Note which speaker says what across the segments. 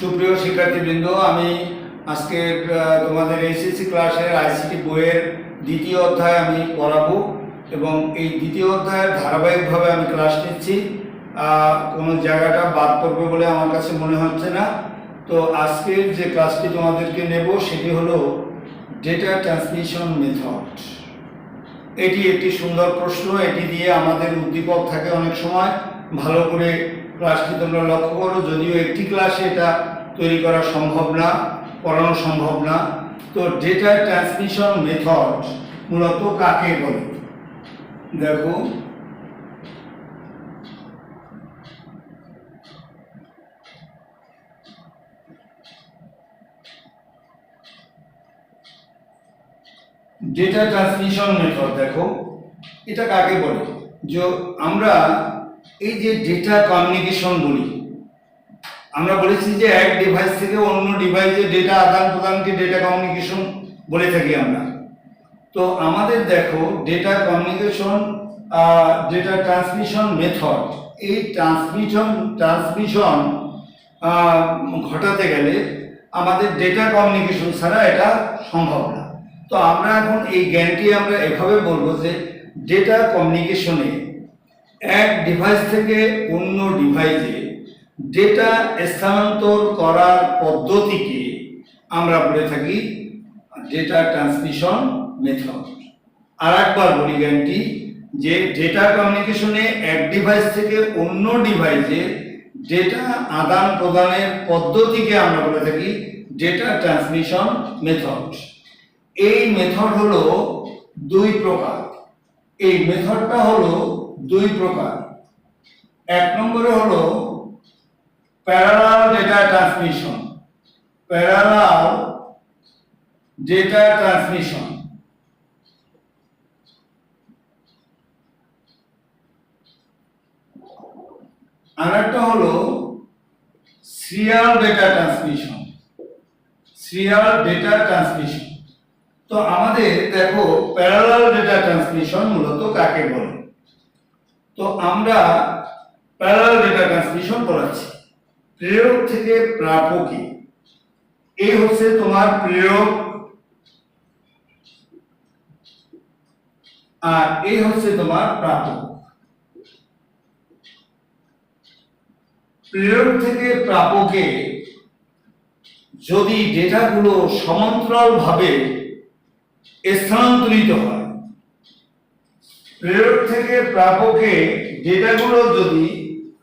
Speaker 1: সুপ্রিয় শিক্ষার্থীবৃন্দ, আমি আজকে তোমাদের এসএসসি ক্লাসের আইসিটি বইয়ের দ্বিতীয় অধ্যায় আমি পড়াবো এবং এই দ্বিতীয় অধ্যায়ের ধারাবাহিকভাবে আমি ক্লাস নিচ্ছি। কোনো জায়গাটা বাদ পড়বে বলে আমার কাছে মনে হচ্ছে না। তো আজকের যে ক্লাসটি তোমাদেরকে নেব সেটি হলো ডেটা ট্রান্সমিশন মেথড এটি একটি সুন্দর প্রশ্ন, এটি দিয়ে আমাদের উদ্দীপক থাকে অনেক সময়। ভালো করে ক্লাসটি তোমরা লক্ষ্য করো, যদিও একটি ক্লাসে এটা তৈরি করা সম্ভব না, পড়ানো সম্ভব না। তো ডেটা ট্রান্সমিশন মেথড মূলত কাকে বলে? দেখো। ডেটা ট্রান্সমিশন মেথড দেখো। এটা কাকে বলে? যে আমরা এই যে ডেটা কমিউনিকেশন বলি আমরা বলেছি যে এক ডিভাইস থেকে অন্য ডিভাইসে ডেটা আদান প্রদানকে ডেটা কমিউনিকেশন বলে থাকি আমরা। তো আমাদের দেখো data communication data transmission method এই ট্রান্সমিশন ট্রান্সমিশন ঘটাতে গেলে আমাদের ডেটা কমিউনিকেশন ছাড়া এটা সম্ভব না। তো আমরা এখন এই জ্ঞানটি আমরা এভাবে বলব যে ডেটা কমিউনিকেশনে এক ডিভাইস থেকে অন্য ডিভাইসে ডেটা স্থানান্তর করার পদ্ধতিকে আমরা বলে থাকি ডেটা ট্রান্সমিশন মেথড আর একবার বলি জ্ঞানটি যে ডেটা কমিউনিকেশনে এক ডিভাইস থেকে অন্য ডিভাইসে ডেটা আদান প্রদানের পদ্ধতিকে আমরা বলে থাকি ডেটা ট্রান্সমিশন মেথড এই মেথড হলো দুই প্রকার। এই মেথডটা হলো দুই প্রকার। এক নম্বরে হলো parallel data transmission parallel data transmission আর একটা হলো serial data transmission serial data transmission তো আমাদের দেখো প্যারালাল ডেটা ট্রান্সমিশন মূলত কাকে বলে? তো আমরা প্যারালাল ডেটা ট্রান্সমিশন করাচ্ছি প্রেরক থেকে প্রাপকে এই হচ্ছে তোমার প্রেরক আর এই হচ্ছে তোমার প্রাপক প্রেরক থেকে প্রাপকে যদি ডেটাগুলো সমান্তরাল ভাবে স্থানান্তরিত হয়। প্রেরক থেকে প্রাপকে ডেটাগুলো যদি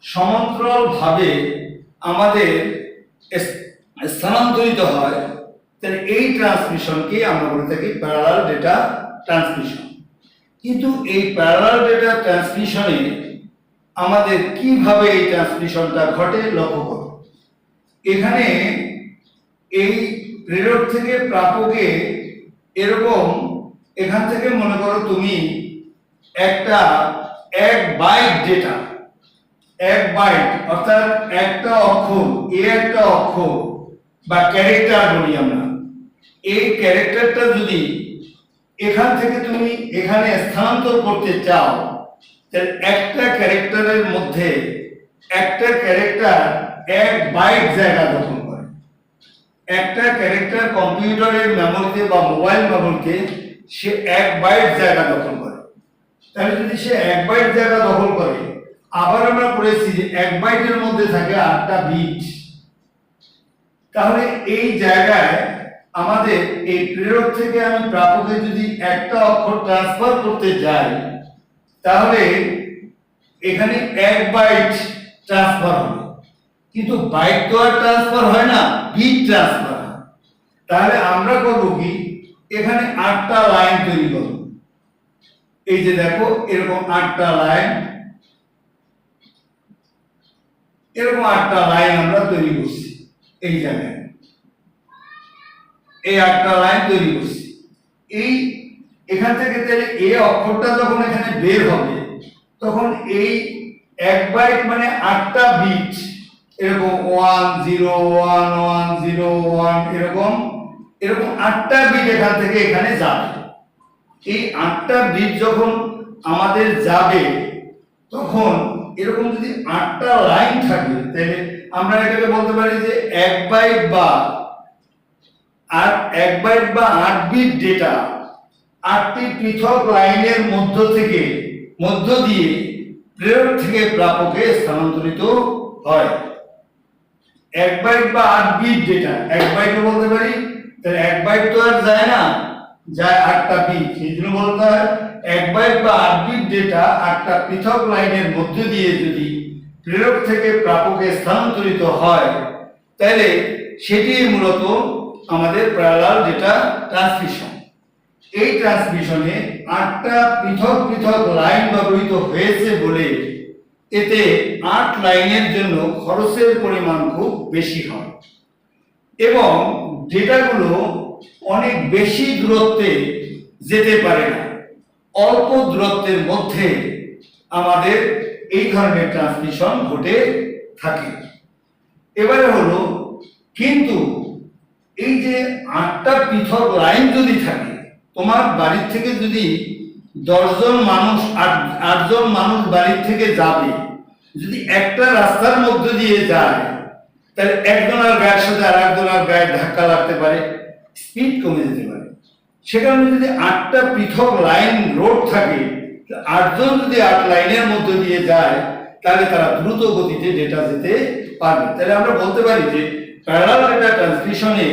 Speaker 1: সমান্তরাল ভাবে আমাদের স্থানান্তরিত হয়, তাহলে এই ট্রান্সমিশনকে আমরা বলে থাকি প্যারালাল ডেটা ট্রান্সমিশন কিন্তু এই প্যারালাল ডেটা ট্রান্সমিশনে আমাদের কীভাবে এই ট্রান্সমিশনটা ঘটে লক্ষ্য করো। এখানে এই প্রেরক থেকে প্রাপকে এরকম, এখান থেকে মনে করো তুমি একটা এক বাইট ডেটা এক বাইট অর্থাৎ একটা অক্ষর এ একটা অক্ষর বা ক্যারেক্টার বলি আমরা। এই ক্যারেক্টারটা যদি এখান থেকে তুমি এখানে স্থানান্তর করতে চাও, তাহলে একটা ক্যারেক্টারের মধ্যে একটা ক্যারেক্টার এক বাইট জায়গা দখল করে। একটা ক্যারেক্টার কম্পিউটারের মেমোরিতে বা মোবাইল মেমোরিতে সে এক বাইট জায়গা দখল করে। তাহলে যদি সে এক বাইট জায়গা দখল করে আবার আমরা পড়েছি যে এক বাইটের মধ্যে থাকে আটটা বিট। তাহলে এই জায়গায় আমাদের এই প্রেরক থেকে আমি প্রাপকে যদি একটা অক্ষর ট্রান্সফার করতে যাই, তাহলে এখানে এক বাইট ট্রান্সফার হবে। কিন্তু বাইট তো আর ট্রান্সফার হয় না, বিট ট্রান্সফার তাহলে আমরা করব কি? এখানে আটটা লাইন তৈরি করব। এই যে দেখো, এরকম আটটা লাইন এরকম আটটা লাইন আমরা তৈরি করছি এই জায়গায়। এই আটটা লাইন তৈরি করছি। এই এখান থেকে তাহলে এ অক্ষরটা যখন এখানে বের হবে, তখন এই এক বাইট মানে আটটা বিট এরকম one zero one one zero one এরকম এরকম আটটা বিট এখান থেকে এখানে যাবে। এই আটটা বিট যখন আমাদের যাবে, তখন এরকম যদি আটটা লাইন থাকে, তাহলে আমরা এটাকে বলতে পারি যে এক বাইট বা আর এক বাইট বা আট বিট ডেটা আটটি পৃথক লাইনের মধ্য থেকে, মধ্য দিয়ে প্রেরক থেকে প্রাপকে স্থানান্তরিত হয়। এক বাইট বা আট বিট ডেটা এক বাইটও বলতে পারি, তাহলে এক বাইট তো আর যায় না। যায় আটটা বিট সেই জন্য বলতে হয় এক বাইট বা আট বিট ডেটা আটটা পৃথক লাইনের মধ্য দিয়ে যদি প্রেরক থেকে প্রাপকে স্থানান্তরিত হয়, তাহলে সেটি মূলত আমাদের প্যারালাল ডেটা ট্রান্সমিশন এই ট্রান্সমিশনে আটটা পৃথক পৃথক লাইন ব্যবহৃত হয়েছে বলে এতে আট লাইনের জন্য খরচের পরিমাণ খুব বেশি হয়। এবং ডেটাগুলো অনেক বেশি দূরত্বে যেতে পারে না। অল্প দূরত্বের মধ্যে আমাদের এই ধরনের ট্রান্সমিশন ঘটে থাকে। এবারে হলো, কিন্তু এই যে আটটা পৃথক লাইন যদি থাকে, তোমার বাড়ির থেকে যদি দশজন মানুষ, আট, আটজন মানুষ বাড়ির থেকে যাবে, যদি একটা রাস্তার মধ্য দিয়ে যায়, তাহলে একজনের গায়ের সাথে আর একজনের গায়ে ধাক্কা লাগতে পারে। স্পিড কমে যেতে পারে। সেখানে যদি আটটা পৃথক লাইন রোড থাকে আটজন যদি আট লাইনের মধ্যে দিয়ে যায়, তাহলে তারা দ্রুত গতিতে ডেটা যেতে পারবে। তাহলে আমরা বলতে পারি যে প্যারালাল ডেটা ট্রান্সমিশনে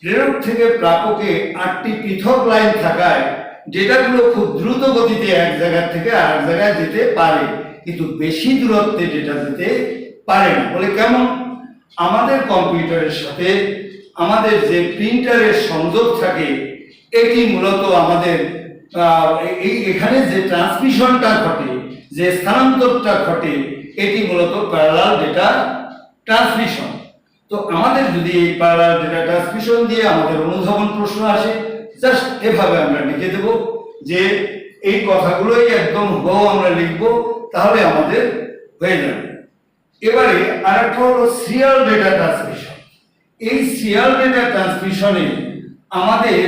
Speaker 1: প্রেরক থেকে প্রাপকে আটটি পৃথক লাইন থাকায় ডেটাগুলো খুব দ্রুত গতিতে এক জায়গা থেকে আর এক জায়গায় যেতে পারে, কিন্তু বেশি দূরত্বে ডেটা যেতে পারে না। বলে কেমন? আমাদের কম্পিউটারের সাথে আমাদের যে প্রিন্টারের সংযোগ থাকে, এটি মূলত আমাদের এখানে যে ট্রান্সমিশনটা ঘটে, যে স্থানান্তরটা ঘটে, এটি মূলত প্যারালাল ডেটা ট্রান্সমিশন তো আমাদের যদি এই প্যারালাল ডেটা ট্রান্সমিশন দিয়ে আমাদের অনুধাবন প্রশ্ন আসে জাস্ট এভাবে আমরা লিখে দেব, যে এই কথাগুলোই একদম হুবহু আমরা লিখব, তাহলে আমাদের হয়ে যাবে। এবারে আরেকটা হলো সিরিয়াল ডেটা ট্রান্সমিশন এই সিরিয়াল ডেটা ট্রান্সমিশনে আমাদের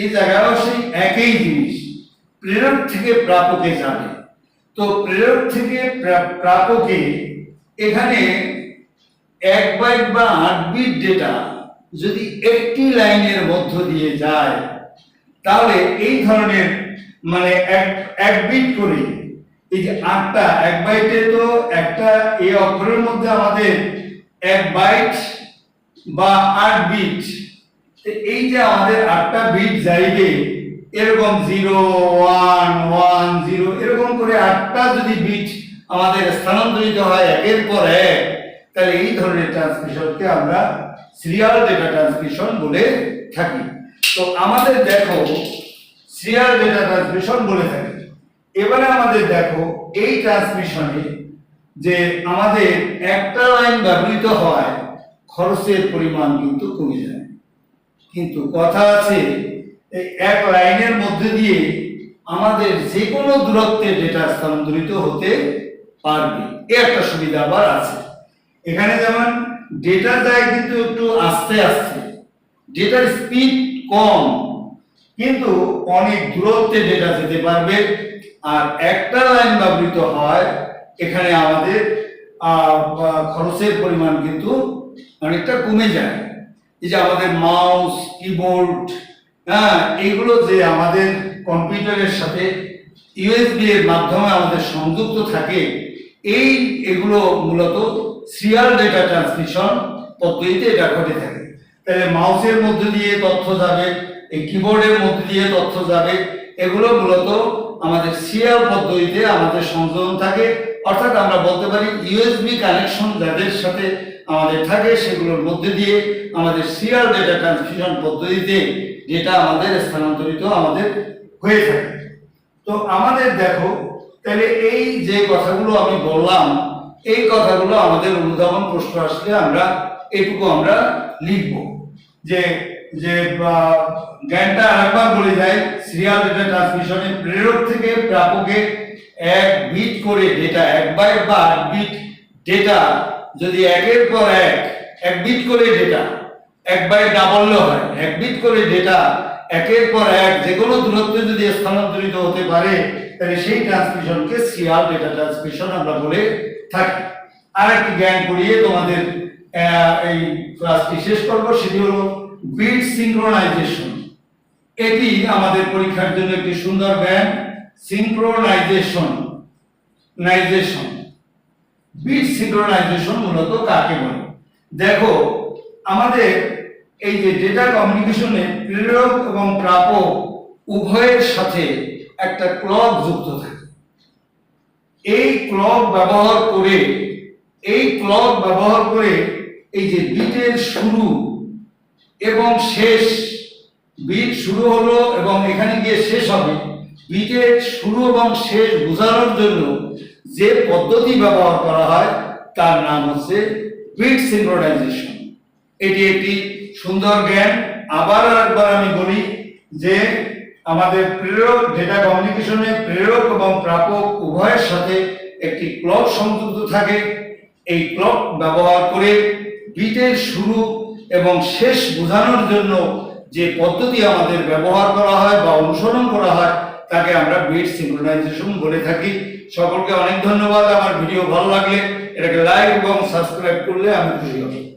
Speaker 1: এই জায়গায়ও সেই একই জিনিস। প্রেরক থেকে প্রাপকে যাবে তো প্রেরক থেকে প্রাপকে এখানে এক বাইট বা আট বিট ডেটা যদি একটি লাইনের মধ্য দিয়ে যায়, তাহলে এই ধরনের মানে এক এক বিট করে এই যে আটটা, এক বাইটে তো একটা এই অক্ষরের মধ্যে আমাদের এক বাইট বা আট বিট এই যে আমাদের আটটা বিট যাইবে এরকম জিরো ওয়ান ওয়ান জিরো এরকম করে আটটা যদি বিট আমাদের স্থানান্তরিত হয় একের পর এক, তাহলে এই ধরনের ট্রান্সমিশনকে আমরা সিরিয়াল ডেটা ট্রান্সমিশন বলে থাকি। তো আমাদের দেখো সিরিয়াল ডেটা ট্রান্সমিশন বলে থাকি। এবারে আমাদের দেখো, এই ট্রান্সমিশনে যে আমাদের একটা লাইন ব্যবহৃত হয় খরচের পরিমাণ কিন্তু কমে যায়। কিন্তু কথা আছে এক লাইনের মধ্যে দিয়ে আমাদের যে কোনো দূরত্বে ডেটা স্থানান্তরিত হতে পারবে। এ একটা সুবিধা আবার আছে। এখানে যেমন ডেটা যায় কিন্তু একটু আস্তে আস্তে। ডেটার স্পিড কম। কিন্তু অনেক দূরত্বে ডেটা যেতে পারবে। আর একটা লাইন ব্যবহৃত হয়, এখানে আমাদের খরচের পরিমাণ কিন্তু অনেকটা কমে যায়। এই যে আমাদের মাউস, কিবোর্ড হ্যাঁ এইগুলো যে আমাদের কম্পিউটারের সাথে ইউএসবি এর মাধ্যমে আমাদের সংযুক্ত থাকে, এই এগুলো মূলত সিরিয়াল ডেটা ট্রান্সমিশন পদ্ধতিতে এটা ঘটে থাকে। তাহলে মাউসের মধ্যে দিয়ে তথ্য যাবে, এই কিবোর্ডের মধ্যে দিয়ে তথ্য যাবে, এগুলো মূলত আমাদের সিরিয়াল পদ্ধতিতে আমাদের সংযোজন থাকে। অর্থাৎ আমরা বলতে পারি ইউএসবি কানেকশন যাদের সাথে আমাদের থাকে সেগুলোর মধ্যে দিয়ে আমাদের সিরিয়াল ডেটা ট্রান্সমিশন পদ্ধতিতে ডেটা আমাদের স্থানান্তরিত আমাদের হয়ে থাকে। তো আমাদের দেখো, তাহলে এই যে কথাগুলো আমি বললাম, এই কথাগুলো আমাদের অনুধাবন প্রশ্ন আসলে আমরা এটুকু আমরা লিখব। যে যে জ্ঞানটা আরেকবার বলে যায় সিরিয়াল ডেটা ট্রান্সমিশনে প্রেরক থেকে প্রাপকে এক বিট করে ডেটা এক বাইট বা আট বিট ডেটা যদি একের পর এক এক বিট করে ডেটা এক বাইট না বললেও হয়, এক বিট করে ডেটা একের পর এক যে কোনো দূরত্বে যদি স্থানান্তরিত হতে পারে, তাহলে সেই ট্রান্সমিশনকে সিরিয়াল ডেটা ট্রান্সমিশন আমরা বলে থাকি। আর একটি জ্ঞান করিয়ে তোমাদের এই ক্লাসটি শেষ করব, সেটি হলো বিট সিঙ্ক্রোনাইজেশন এটি আমাদের পরীক্ষার জন্য একটি সুন্দর জ্ঞান সিঙ্ক্রোনাইজেশন নাইজেশন বিট সিঙ্ক্রোনাইজেশন মূলত কাকে বলে? দেখো, আমাদের এই যে ডেটা কমিউনিকেশনে প্রেরক এবং প্রাপক উভয়ের সাথে একটা ক্লক যুক্ত থাকে। এই ক্লক ব্যবহার করে, এই ক্লক ব্যবহার করে এই যে বিটের শুরু এবং শেষ, বিট শুরু হলো এবং এখানে গিয়ে শেষ হবে। বিটের শুরু এবং শেষ বোঝানোর জন্য যে পদ্ধতি ব্যবহার করা হয়, তার নাম হচ্ছে বিট সিঙ্ক্রোনাইজেশন এটি একটি সুন্দর জ্ঞান। আবার একবার আমি বলি যে আমাদের প্রেরক ডেটা কমিউনিকেশনে প্রেরক এবং প্রাপক উভয়ের সাথে একটি ক্লক সংযুক্ত থাকে। এই ক্লক ব্যবহার করে বিটের শুরু এবং শেষ বোঝানোর জন্য যে পদ্ধতি আমাদের ব্যবহার করা হয় বা অনুসরণ করা হয়, তাকে আমরা বিট সিঙ্ক্রোনাইজেশন বলে থাকি। সকলকে অনেক ধন্যবাদ। আমার ভিডিও ভালো লাগলে এটাকে লাইক এবং সাবস্ক্রাইব করলে আমি খুশি হব।